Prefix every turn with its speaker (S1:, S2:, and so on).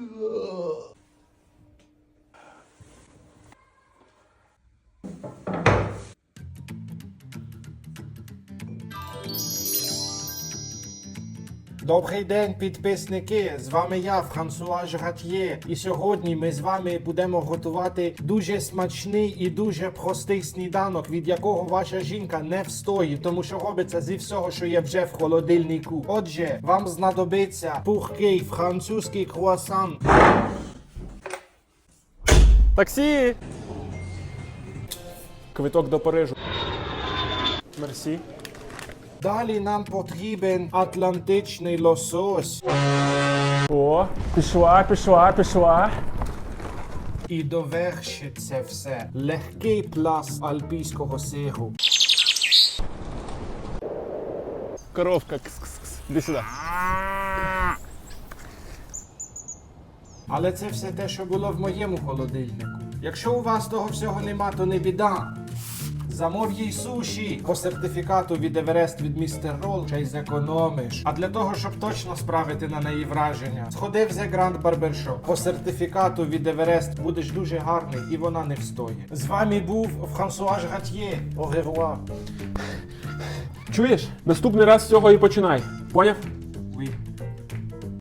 S1: Oh. Добрий день, підписники! З вами я, Франсуа Жратьє. І сьогодні ми з вами будемо готувати дуже смачний і дуже простий сніданок, від якого ваша жінка не встоїть, тому що робиться зі всього, що є вже в холодильнику. Отже, вам знадобиться пухкий французький круасан.
S2: Таксі! Квиток до Парижу. Мерсі.
S1: Далі нам потрібен атлантичний лосось.
S2: О, пішла, пішла, пішла.
S1: І довершить це все легкий пласт альпійського сиру.
S2: Коровка. Кс-кс-кс. Іди сюди.
S1: Але це все те, що було в моєму холодильнику. Якщо у вас того всього нема, то не біда. Замов їй суші по сертифікату від Еверест від містер Рол, ще й зекономиш. А для того, щоб точно справити на неї враження, сходи в The Grand Barber По сертифікату від Еверест будеш дуже гарний і вона не встоє. З вами був Франсуа Жратьє. Au revoir.
S2: Чуєш? Наступний раз з цього і починай. Поняв?